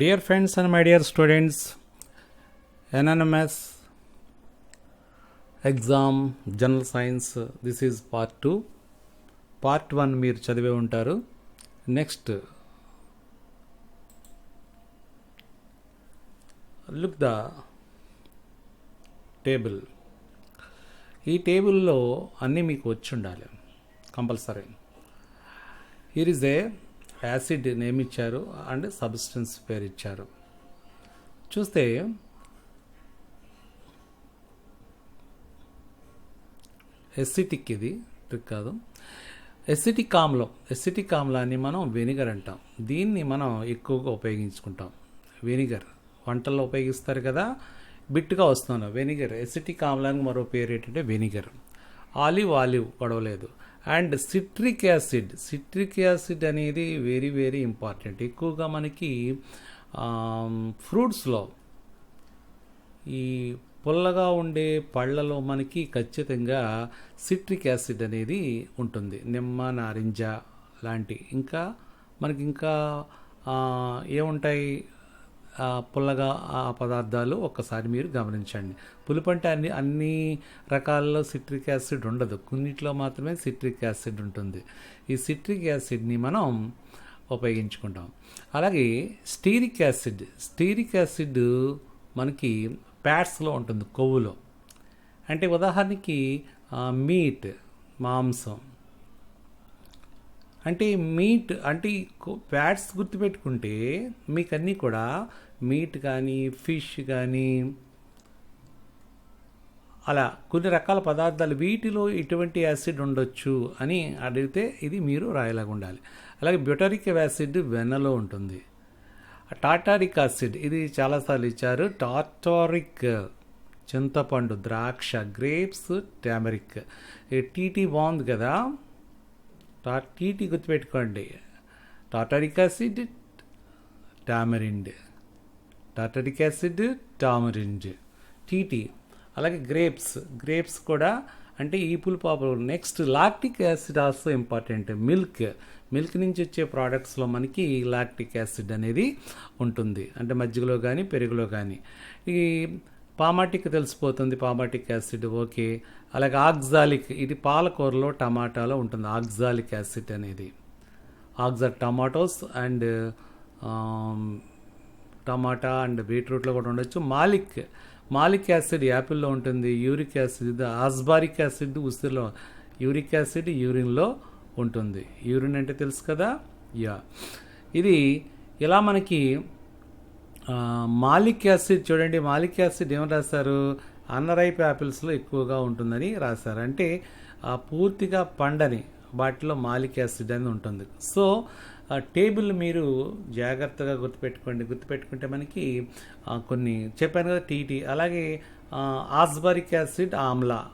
Dear friends and my dear students, NNMS exam general science this is part two part one మీరు చదివే ఉంటారు. Next look the table ఈ టేబుల్లో అన్నీ మీకు వచ్చి ఉండాలి. Compulsory it is a acid name ఇచ్చారు అండ్ సబ్స్టెన్స్ పేరు ఇచ్చారు. చూస్తే ఎసిటిక్ ఇది ట్రిక్ కాదు. ఎసిటిక్ ఆమ్లం ఎసిటిక్ ఆమ్లాన్ని మనం వెనిగర్ అంటాం. దీన్ని మనం ఎక్కువగా ఉపయోగించుకుంటాం. వెనిగర్ వంటల్లో ఉపయోగిస్తారు కదా బిట్టుగా వస్తున్నాను. వెనిగర్ ఎసిటిక్ ఆమ్లానికి మరో పేరు ఏంటంటే vinegar. Olive olive గొడవలేదు and citric acid citric acid అనేది వెరీ వెరీ ఇంపార్టెంట్ ఎక్కువగా మనకి ఫ్రూట్స్లో ఈ పుల్లగా ఉండే పళ్ళలో మనకి ఖచ్చితంగా సిట్రిక్ యాసిడ్ అనేది ఉంటుంది. నిమ్మ నారింజ లాంటి. ఇంకా మనకి ఇంకా ఏముంటాయి? పుల్లగా ఆ పదార్థాలు ఒక్కసారి మీరు గమనించండి. పులుపు అంటే అన్ని అన్ని రకాలలో సిట్రిక్ యాసిడ్ ఉండదు. కొన్నిట్లో మాత్రమే సిట్రిక్ యాసిడ్ ఉంటుంది. ఈ సిట్రిక్ యాసిడ్ని మనం ఉపయోగించుకుంటాం. అలాగే స్టీరిక్ యాసిడ్ స్టీరిక్ యాసిడ్ మనకి ప్యాట్స్లో ఉంటుంది కొవ్వులో. అంటే ఉదాహరణకి మీట్ మాంసం. అంటే మీట్ అంటే ఫ్యాట్స్ గుర్తుపెట్టుకుంటే మీకు అన్నీ కూడా మీట్ కానీ ఫిష్ కానీ అలా కొన్ని రకాల పదార్థాలు వీటిలో ఎటువంటి యాసిడ్ ఉండొచ్చు అని అడిగితే ఇది మీరు రాయలాగా ఉండాలి. అలాగే బ్యూటరిక్ యాసిడ్ వెన్నలో ఉంటుంది. టాటారిక్ యాసిడ్ ఇది చాలాసార్లు ఇచ్చారు. టాటారిక్ చింతపండు ద్రాక్ష గ్రేప్స్ టామరిక్ టీటీ బాగుంది కదా? టా టీటీ గుర్తుపెట్టుకోండి. Tartaric acid tamarind. Tartaric acid tamarind. TT. అలాగే గ్రేప్స్. గ్రేప్స్ కూడా అంటే ఈ పులుపు next lactic acid also important. Milk. Milk నుంచి వచ్చే ప్రోడక్ట్స్లో మనకి లాక్టిక్ యాసిడ్ అనేది ఉంటుంది. అంటే మజ్జిగలో కానీ పెరుగులో కానీ ఈ పామాటిక్ తెలిసిపోతుంది. Palmitic acid okay. అలాగే ఆక్జాలిక్ ఇది పాలకూరలో టమాటాలో ఉంటుంది. ఆక్జాలిక్ యాసిడ్ అనేది. ఆక్జా టమాటోస్ అండ్ టమాటా అండ్ బీట్రూట్లో కూడా ఉండొచ్చు. మాలిక్ మాలిక్ యాసిడ్ యాపిల్లో ఉంటుంది యూరిక్ యాసిడ్ ఆస్బారిక్ యాసిడ్ ఉసిరిలో యూరిక్ యాసిడ్ యూరిన్లో ఉంటుంది. యూరిన్ అంటే తెలుసు కదా? యా. ఇది ఇలా మనకి మాలిక్ యాసిడ్ చూడండి. మాలిక్ యాసిడ్ ఏమని రాశారు? అన్నరైప్ యాపిల్స్లో ఎక్కువగా ఉంటుందని రాశారు. అంటే ఆ, పూర్తిగా పండని వాటిలో మాలిక్ యాసిడ్ అని ఉంటుంది. సో టేబుల్ మీరు జాగ్రత్తగా గుర్తుపెట్టుకోండి. గుర్తుపెట్టుకుంటే మనకి కొన్ని చెప్పాను కదా టీటీ అలాగే ఆస్బరిక్ ఆస్బారిక్ యాసిడ్ ఆమ్లా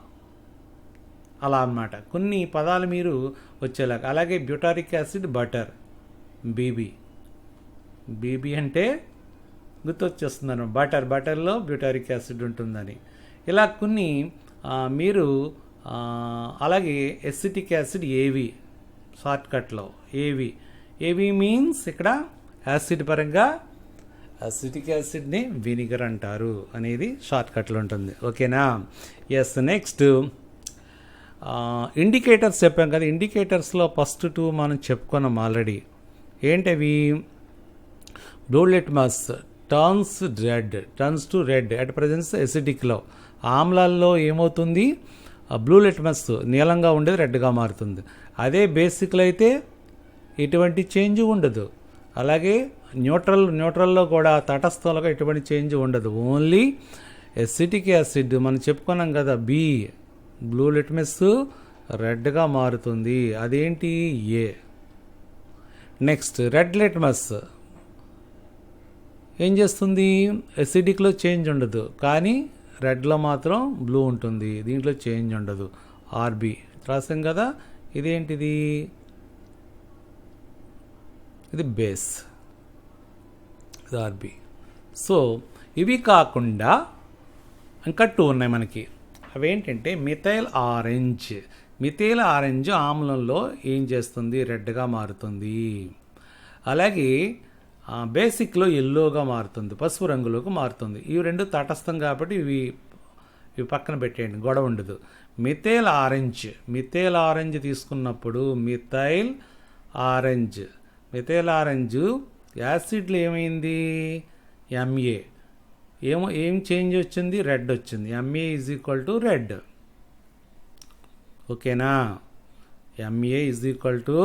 అలా అన్నమాట. కొన్ని పదాలు మీరు వచ్చేలాగా. అలాగే butyric acid butter BB BB అంటే గుర్తొచ్చేస్తున్నాను బటర్ బటర్లో బ్యూటారిక్ యాసిడ్ ఉంటుందని. ఇలా కొన్ని మీరు అలాగే ఎసిటిక్ యాసిడ్ ఏవి షార్ట్కట్లో ఏవి ఏవి మీన్స్ ఇక్కడ యాసిడ్ పరంగా అసిటిక్ యాసిడ్ని వినిగర్ అంటారు అనేది షార్ట్కట్లో ఉంటుంది. ఓకేనా? ఎస్ నెక్స్ట్ ఇండికేటర్స్ చెప్పాం కదా ఇండికేటర్స్లో ఫస్ట్ టూ మనం చెప్పుకున్నాం ఆల్రెడీ ఏంటవి? Blue litmus turns red turns to red at presence ఎసిడిక్లో ఆమ్లాల్లో ఏమవుతుంది? బ్లూ లిట్మస్ నీలంగా ఉండేది రెడ్గా మారుతుంది. అదే బేసిక్లో అయితే ఎటువంటి చేంజ్ ఉండదు. అలాగే న్యూట్రల్ న్యూట్రల్లో కూడా తటస్థంలో ఎటువంటి చేంజ్ ఉండదు. ఓన్లీ ఎసిటిక్ యాసిడ్ మనం చెప్పుకున్నాం కదా బి బ్లూ లిట్మస్ రెడ్గా మారుతుంది. అదేంటి? ఏ. నెక్స్ట్ రెడ్ లిట్మస్ ఏం చేస్తుంది? ఎసిడిక్లో చేంజ్ ఉండదు. కానీ రెడ్లో మాత్రం బ్లూ ఉంటుంది. దీంట్లో చేంజ్ ఉండదు. ఆర్బి రాసాం కదా? ఇదేంటిది? ఇది బేస్. ఇది ఆర్బి సో ఇవి కాకుండా ఇంకా టూ ఉన్నాయి మనకి. అవేంటంటే మిథైల్ ఆరెంజ్. మిథైల్ ఆరెంజ్ ఆమ్లంలో ఏం చేస్తుంది? రెడ్గా మారుతుంది. అలాగే బేసిక్లో ఎల్లోగా మారుతుంది పసుపు రంగులోకి మారుతుంది. ఇవి రెండు తటస్థం కాబట్టి ఇవి ఇవి పక్కన పెట్టేయండి గొడవ ఉండదు. మిథైల్ ఆరెంజ్ మిథైల్ ఆరెంజ్ తీసుకున్నప్పుడు మిథైల్ ఆరెంజ్. మిథైల్ ఆరెంజ్ యాసిడ్లు ఏమైంది? ఎంఏ ఏమో ఏం చేంజ్ వచ్చింది? రెడ్ వచ్చింది. MA is equal to red ఓకేనా? MA is equal to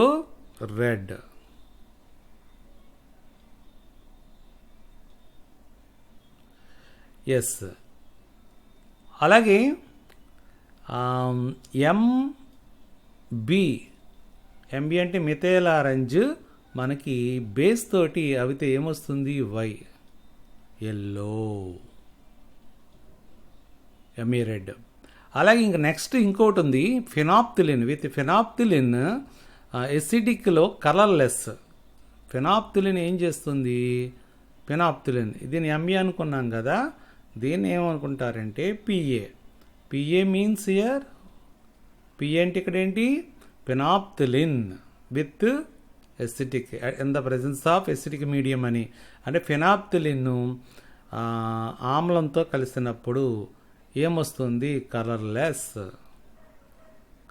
red yes అలాగే ఎంబి ఎంబి అంటే మిథైల్ ఆరెంజ్ మనకి బేస్ తోటి అవితే ఏమొస్తుంది? వై ఎల్లో ఎంఏ రెడ్ అలాగే ఇంక నెక్స్ట్ ఇంకోటి ఉంది ఫినాప్తిలిన్ విత్ ఫినాప్తిలిన్ ఎసిడిక్లో కలర్లెస్ ఫినాప్తిలిన్ ఏం చేస్తుంది? ఫినాప్తిలిన్ దీని ఎంఈ అనుకున్నాం కదా. దీన్ని ఏమనుకుంటారంటే PA PA means year PA అంటే ఇక్కడ ఏంటి phenolphthalein with acetic in the presence of acetic medium అని. అంటే ఫినాప్తిలిన్ ఆమ్లంతో కలిసినప్పుడు ఏమొస్తుంది? కలర్లెస్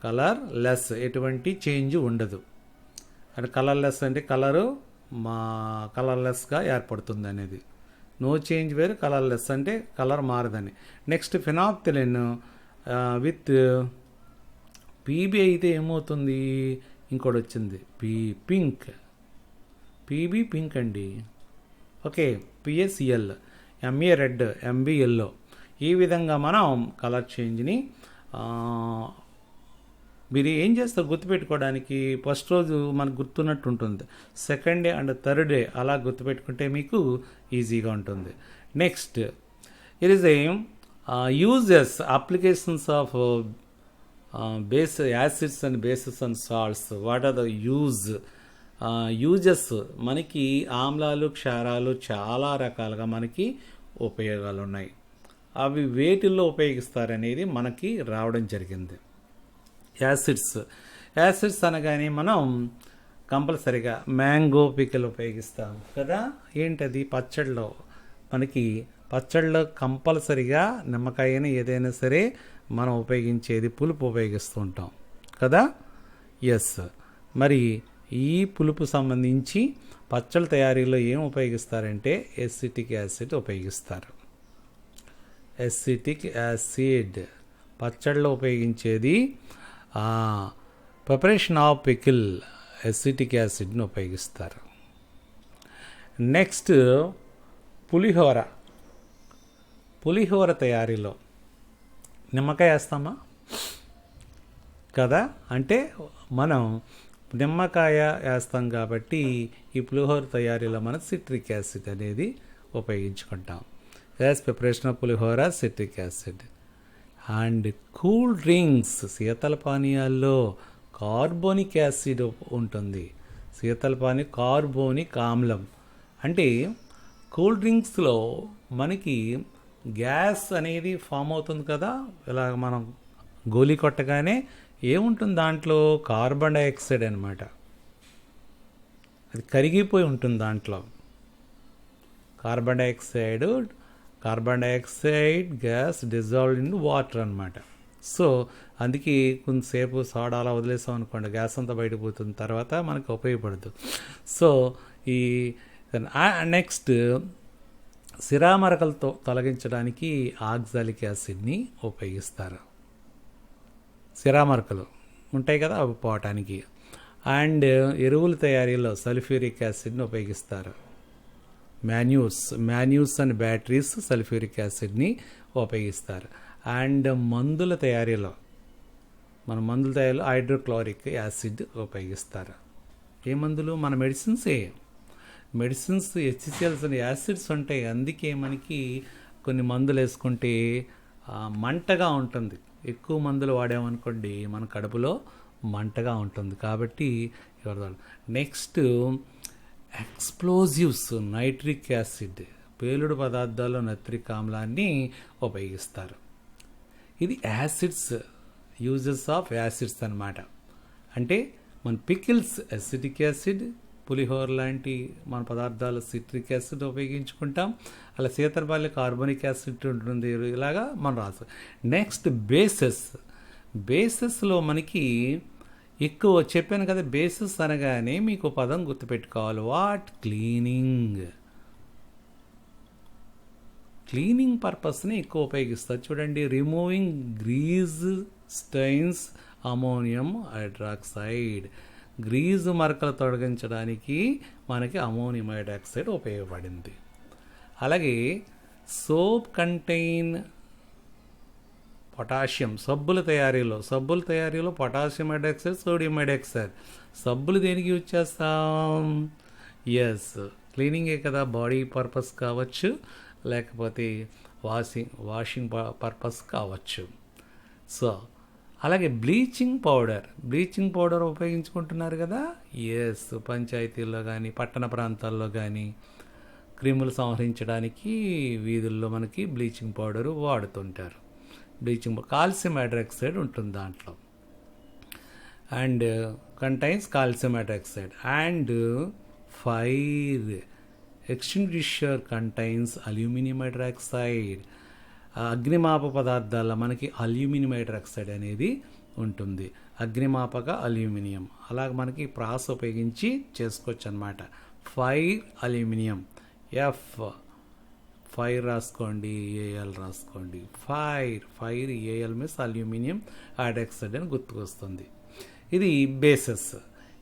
కలర్ లెస్ ఎటువంటి చేంజ్ ఉండదు. అంటే కలర్లెస్ అంటే కలరు మా కలర్లెస్గా ఏర్పడుతుంది అనేది. నో చేంజ్ వేరు కలర్లెస్ అంటే కలర్ మారదని. నెక్స్ట్ ఫినాప్తిలిన్ విత్ పీబీ అయితే ఏమవుతుంది? ఇంకోటి వచ్చింది. పీ పింక్ పీబీ పింక్ అండి. Okay PSL MA red MB yellow ఈ విధంగా మనం కలర్ చేంజ్ని మీరు ఏం చేస్తారు గుర్తుపెట్టుకోవడానికి? ఫస్ట్ రోజు మనకు గుర్తున్నట్టు ఉంటుంది. Second day and third day అలా గుర్తుపెట్టుకుంటే మీకు ఈజీగా ఉంటుంది. నెక్స్ట్ ఇట్ ఈస్ ఏం uses applications of base acids and basis and salts what are the use uses మనకి ఆమ్లాలు క్షారాలు చాలా రకాలుగా మనకి ఉపయోగాలు ఉన్నాయి. అవి వేటిల్లో ఉపయోగిస్తారనేది మనకి రావడం జరిగింది. యాసిడ్స్. యాసిడ్స్ అనగానే మనం కంపల్సరిగా మ్యాంగో పికల్ ఉపయోగిస్తాం కదా? ఏంటది? పచ్చడిలో మనకి పచ్చడిలో కంపల్సరిగా నిమ్మకాయని ఏదైనా సరే మనం ఉపయోగించేది పులుపు ఉపయోగిస్తూ ఉంటాం కదా? ఎస్ మరి ఈ పులుపు సంబంధించి పచ్చళ్ళ తయారీలో ఏం ఉపయోగిస్తారంటే ఎసిటిక్ యాసిడ్ ఉపయోగిస్తారు. Acetic acid. పచ్చళ్ళలో ఉపయోగించేది ప్రిపరేషన్ ఆఫ్ పికిల్ ఎసిటిక్ యాసిడ్ని ఉపయోగిస్తారు. నెక్స్ట్ పులిహోర. పులిహోర తయారీలో నిమ్మకాయ వేస్తామా? కదా? అంటే మనం నిమ్మకాయ వేస్తాం కాబట్టి ఈ పులిహోర తయారీలో మనం సిట్రిక్ యాసిడ్ అనేది ఉపయోగించుకుంటాం. As preparation of pulihora citric acid and cool drinks శీతల పానీయాల్లో కార్బోనిక్ యాసిడ్ ఉంటుంది. శీతల పానీ కార్బోనిక్ ఆమ్లం. అంటే కూల్ డ్రింక్స్లో మనకి గ్యాస్ అనేది ఫామ్ అవుతుంది కదా? ఇలా మనం గోలీ కొట్టగానే ఏముంటుంది దాంట్లో? కార్బన్ డైఆక్సైడ్ అనమాట అది కరిగిపోయి ఉంటుంది దాంట్లో. Carbon dioxide carbon dioxide gas dissolve in water అనమాట సో అందుకే కొంతసేపు సోడా అలా వదిలేసాం అనుకోండి గ్యాస్ అంతా బయటకు పోతుంది తర్వాత మనకు ఉపయోగపడదు. సో ఈ నెక్స్ట్ సిరామరకలతో తొలగించడానికి ఆక్సాలిక్ యాసిడ్ని ఉపయోగిస్తారు. సిరామరకలు ఉంటాయి కదా అవి పోవటానికి. అండ్ ఎరువుల తయారీలో సల్ఫ్యూరిక్ యాసిడ్ని ఉపయోగిస్తారు. Manures manures and batteries sulphuric యాసిడ్ని ఉపయోగిస్తారు. అండ్ మందుల తయారీలో మన మందుల తయారీలో హైడ్రోక్లోరిక్ యాసిడ్ ఉపయోగిస్తారు. ఏ మందులు? మన మెడిసిన్సే మెడిసిన్స్ హెచ్సిఎల్స్ అని యాసిడ్స్ ఉంటాయి. అందుకే మనకి కొన్ని మందులు వేసుకుంటే మంటగా ఉంటుంది. ఎక్కువ మందులు వాడామనుకోండి మన కడుపులో మంటగా ఉంటుంది. కాబట్టి నెక్స్ట్ ఎక్స్ప్లోజివ్స్ నైట్రిక్ యాసిడ్ పేలుడు పదార్థాల్లో నత్రిక్ ఆమ్లాన్ని ఉపయోగిస్తారు. ఇది యాసిడ్స్ యూజెస్ ఆఫ్ యాసిడ్స్ అనమాట అంటే మన పికిల్స్ అసిటిక్ యాసిడ్ పులిహోర లాంటి మన పదార్థాలు సిట్రిక్ యాసిడ్ ఉపయోగించుకుంటాం. అలా శీతలపాలి కార్బోనిక్ యాసిడ్ ఉంటుంది ఇలాగా మనం రాసు నెక్స్ట్ బేసెస్ బేసెస్లో మనకి ఎక్కువ చెప్పాను కదా బేసిస్ అనగానే మీకు పదం గుర్తుపెట్టుకోవాలి. వాట్ క్లీనింగ్ క్లీనింగ్ పర్పస్ని ఎక్కువ ఉపయోగిస్తారు. చూడండి removing grease stains ammonium hydroxide grease మరకలు తొలగించడానికి మనకి అమోనియం హైడ్రాక్సైడ్ ఉపయోగపడింది. అలాగే సోప్ కంటైన్ పొటాషియం. సబ్బుల తయారీలో సబ్బుల తయారీలో పొటాషియం హైడ్రాక్సైడ్ సోడియం హైడ్రాక్సైడ్. సబ్బులు దేనికి యూజ్ చేస్తాం? ఎస్ క్లీనింగే కదా బాడీ పర్పస్ కావచ్చు లేకపోతే వాషింగ్ వాషింగ్ పర్పస్ కావచ్చు. సో అలాగే బ్లీచింగ్ పౌడర్. బ్లీచింగ్ పౌడర్ ఉపయోగించుకుంటున్నారు కదా? ఎస్ పంచాయతీల్లో కానీ పట్టణ ప్రాంతాల్లో కానీ క్రిములు సంహరించడానికి వీధుల్లో మనకి బ్లీచింగ్ పౌడర్ వాడుతుంటారు. బ్లీచింగ్ కాల్షియం హైడ్రాక్సైడ్ ఉంటుంది దాంట్లో. And contains calcium hydroxide. And fire extinguisher contains aluminium hydroxide. అగ్నిమాప పదార్థాల్లో మనకి అల్యూమినియం హైడ్రాక్సైడ్ అనేది ఉంటుంది. అగ్నిమాపక అల్యూమినియం. అలాగ మనకి ప్రాస్ ఉపయోగించి చేసుకోవచ్చు అనమాట ఫైర్ అల్యూమినియం. ఎఫ్. ఫైర్ రాసుకోండి ఏఎల్ రాసుకోండి. Fire fire AL means aluminium hydroxide అని గుర్తుకొస్తుంది. ఇది బేసెస్.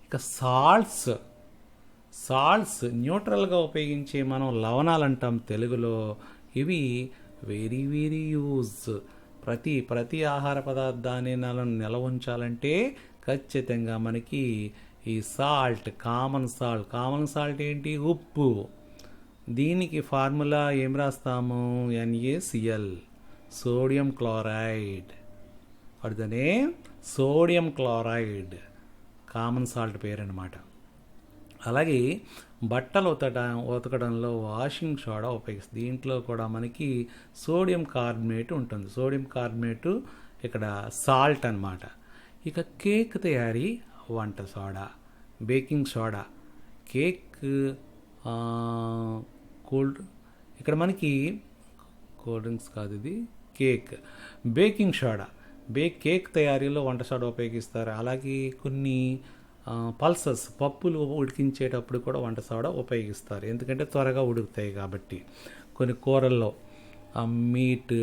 ఇక సాల్ట్స్. సాల్ట్స్ న్యూట్రల్గా ఉపయోగించే మనం లవణాలు అంటాం తెలుగులో. ఇవి వెరీ వెరీ యూజ్. ప్రతి ప్రతి ఆహార పదార్థాన్ని నెల నిల ఉంచాలంటే ఖచ్చితంగా మనకి ఈ salt common salt. Common salt ఏంటి? ఉప్పు. దీనికి ఫార్ములా ఏం రాస్తాము? NaCl sodium chloride. అర్థనే sodium chloride. Common salt పేరు అనమాట అలాగే బట్టలు ఉతట ఉతకడంలో వాషింగ్ సోడా ఉపయోగిస్తుంది దీంట్లో కూడా మనకి సోడియం కార్బోనేట్ ఉంటుంది. సోడియం కార్బోనేటు ఇక్కడ సాల్ట్ అన్నమాట. ఇక కేక్ తయారీ వంట soda. Baking soda. Cake cold ఇక్కడ మనకి కూల్ డ్రింక్స్ కాదు ఇది cake. Baking soda bake cake తయారీలో వంట సోడా ఉపయోగిస్తారు. అలాగే కొన్ని పల్సస్ పప్పులు ఉడికించేటప్పుడు కూడా వంట సోడా ఉపయోగిస్తారు. ఎందుకంటే త్వరగా ఉడుకుతాయి కాబట్టి. కొన్ని కూరల్లో మీట్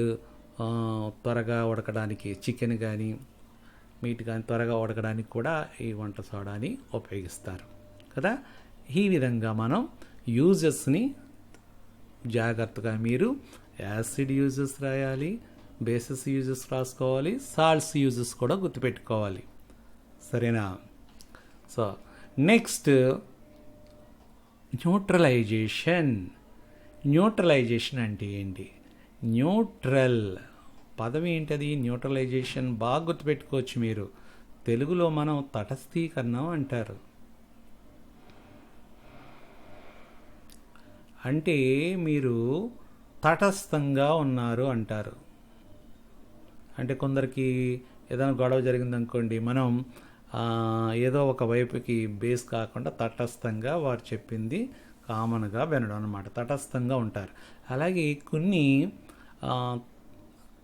త్వరగా ఉడకడానికి చికెన్ కానీ మీట్ కానీ త్వరగా ఉడకడానికి కూడా ఈ వంట సోడాని ఉపయోగిస్తారు. కదా? ఈ విధంగా మనం యూజెస్ని జాగ్రత్తగా మీరు యాసిడ్ యూజెస్ రాయాలి బేసిస్ యూజెస్ రాసుకోవాలి సాల్ట్స్ యూజెస్ కూడా గుర్తుపెట్టుకోవాలి. సరేనా? So next neutralisation. న్యూట్రలైజేషన్ అంటే ఏంటి? న్యూట్రల్. పదం ఏంటది? న్యూట్రలైజేషన్ బాగా గుర్తుపెట్టుకోవచ్చు మీరు. తెలుగులో మనం తటస్థీకరణం అంటారు. అంటే మీరు తటస్థంగా ఉన్నారు అంటారు. అంటే కొందరికి ఏదైనా గొడవ జరిగిందనుకోండి మనం ఏదో ఒక వైపుకి బేస్ కాకుండా తటస్థంగా వారు చెప్పింది కామన్గా వినడం అనమాట తటస్థంగా ఉంటారు. అలాగే కొన్ని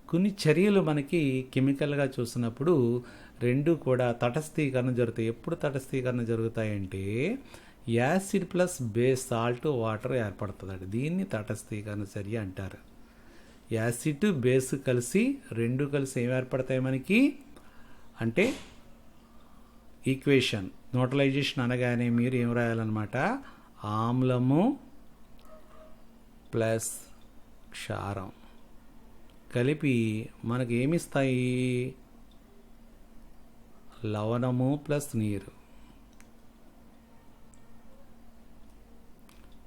కొన్ని చర్యలు మనకి కెమికల్గా చూసినప్పుడు రెండు కూడా తటస్థీకరణ జరుగుతాయి. ఎప్పుడు తటస్థీకరణ జరుగుతాయంటే acid plus base salt water ఏర్పడుతుందండి. దీన్ని తటస్థీకరణ చర్య అంటారు. యాసిడ్ బేస్ కలిసి రెండు కలిసి ఏం ఏర్పడతాయి మనకి? అంటే ఈక్వేషన్ నోటలైజేషన్ అనగానే మీరు ఏం రాయాలన్నమాట? ఆమ్లము ప్లస్ క్షారం కలిపి మనకి ఏమిస్తాయి? లవణము ప్లస్ నీరు.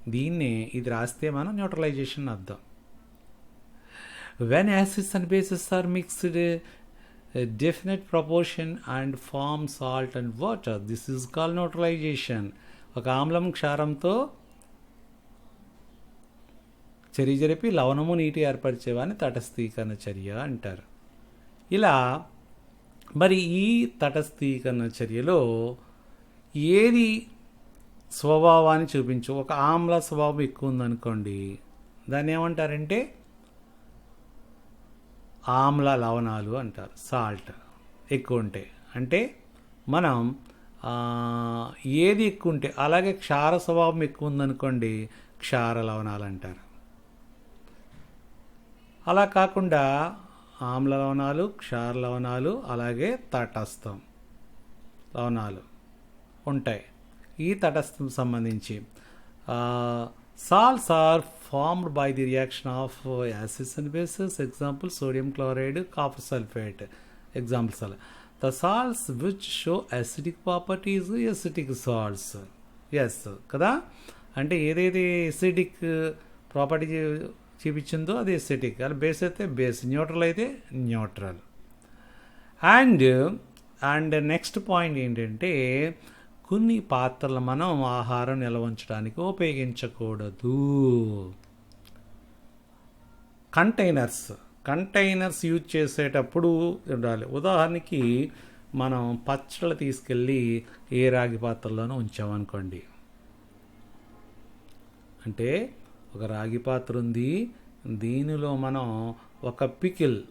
దీన్నే ఇది రాస్తే మనం న్యూట్రలైజేషన్ అర్థం. When acids and bases are mixed definite proportion and form salt and water this is call neutralisation ఒక ఆమ్లం క్షారంతో చర్య జరిపి లవణము నీటి ఏర్పరిచేవాన్ని తటస్థీకరణ చర్య అంటారు. ఇలా మరి ఈ తటస్థీకరణ చర్యలో ఏది స్వభావాన్ని చూపించు. ఒక ఆమ్ల స్వభావం ఎక్కువ ఉందనుకోండి దాన్ని ఏమంటారంటే ఆమ్ల లవణాలు అంటారు సాల్ట్ ఎక్కువ ఉంటాయి అంటే మనం ఏది ఎక్కువ ఉంటే అలాగే క్షార స్వభావం ఎక్కువ ఉందనుకోండి క్షార లవణాలు అంటారు. అలా కాకుండా ఆమ్ల లవణాలు క్షార లవణాలు అలాగే తటస్థం లవణాలు ఉంటాయి. ఈ తటస్థం సంబంధించి salts are formed by the reaction of acids and bases example sodium chloride copper sulphate. Examples అలా. The salts which show acidic properties acetic salts yes కదా? అంటే ఏదైతే ఎసిడిక్ ప్రాపర్టీ చూపించిందో అది ఎసిటిక్ అలా బేస్ అయితే బేస్ న్యూట్రల్ అయితే neutral and and next point ఏంటంటే కొన్ని పాత్రలు మనం ఆహారం నిల్వ ఉంచడానికి ఉపయోగించకూడదు. కంటైనర్స్ కంటైనర్స్ యూజ్ చేసేటప్పుడు ఉండాలి. ఉదాహరణకి మనం పచ్చళ్ళు తీసుకెళ్ళి ఏ రాగి పాత్రలోనూ ఉంచామనుకోండి. అంటే ఒక రాగి పాత్ర ఉంది. దీనిలో మనం ఒక పికిల్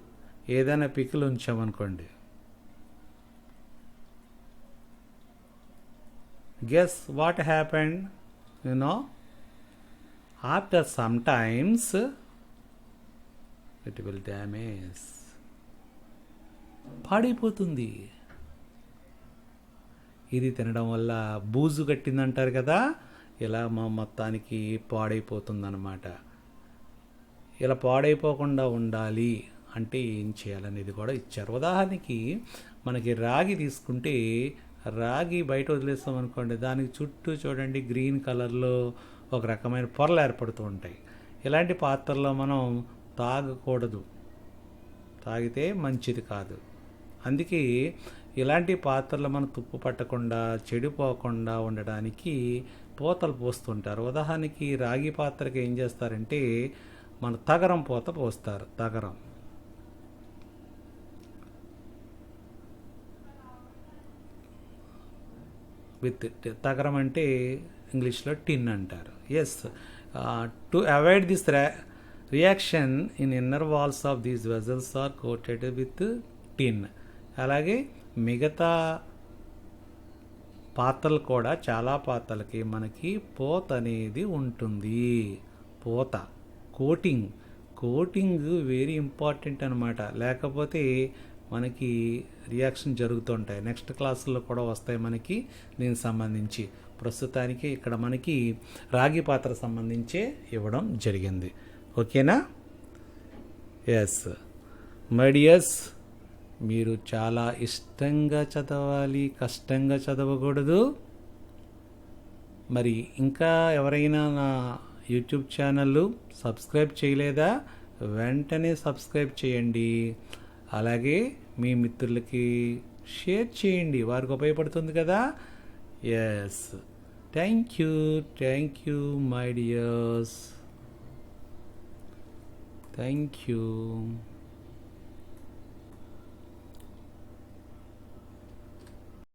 ఏదైనా పికిల్ ఉంచామనుకోండి. Guess what happened? You know after sometimes it will damage. పాడైపోతుంది. ఇది తినడం వల్ల బూజు కట్టిందంటారు కదా ఇలా మా మొత్తానికి పాడైపోతుందన్నమాట. ఇలా పాడైపోకుండా ఉండాలి అంటే ఏం చేయాలనేది కూడా ఇచ్చారు. ఉదాహరణకి మనకి రాగి తీసుకుంటే రాగి బయట వదిలేస్తాం అనుకోండి దానికి చుట్టూ చూడండి గ్రీన్ కలర్లో ఒక రకమైన పొరలు ఏర్పడుతూ ఉంటాయి. ఇలాంటి పాత్రలో మనం తాగకూడదు. తాగితే మంచిది కాదు. అందుకే ఇలాంటి పాత్రలు మనం తుప్పు పట్టకుండా చెడిపోకుండా ఉండడానికి పూతలు పోస్తుంటారు. ఉదాహరణకి రాగి పాత్రకి ఏం చేస్తారంటే మన తగరం పూత పోస్తారు తగరం. విత్ తగరం అంటే ఇంగ్లీష్లో టిన్ అంటారు. Yes to avoid this reaction in inner walls of these vessels are coated with tin అలాగే మిగతా పాత్రలు కూడా చాలా పాత్రలకి మనకి పోత అనేది ఉంటుంది. పోత కోటింగ్ కోటింగ్ వెరీ ఇంపార్టెంట్ అనమాట లేకపోతే మనకి రియాక్షన్ జరుగుతుంటాయి నెక్స్ట్ క్లాసుల్లో కూడా వస్తాయి మనకి దీనికి సంబంధించి. ప్రస్తుతానికి ఇక్కడ మనకి రాగి పాత్ర సంబంధించే ఇవ్వడం జరిగింది. ఓకేనా? ఎస్ మైడియస్ మీరు చాలా ఇష్టంగా చదవాలి కష్టంగా చదవకూడదు. మరి ఇంకా ఎవరైనా నా యూట్యూబ్ ఛానల్ సబ్స్క్రైబ్ చేయలేదా? వెంటనే సబ్స్క్రైబ్ చేయండి. అలాగే మీ మిత్రులకి షేర్ చేయండి. వారికి ఉపయోగపడుతుంది కదా? Yes thank you thank you my dears thank you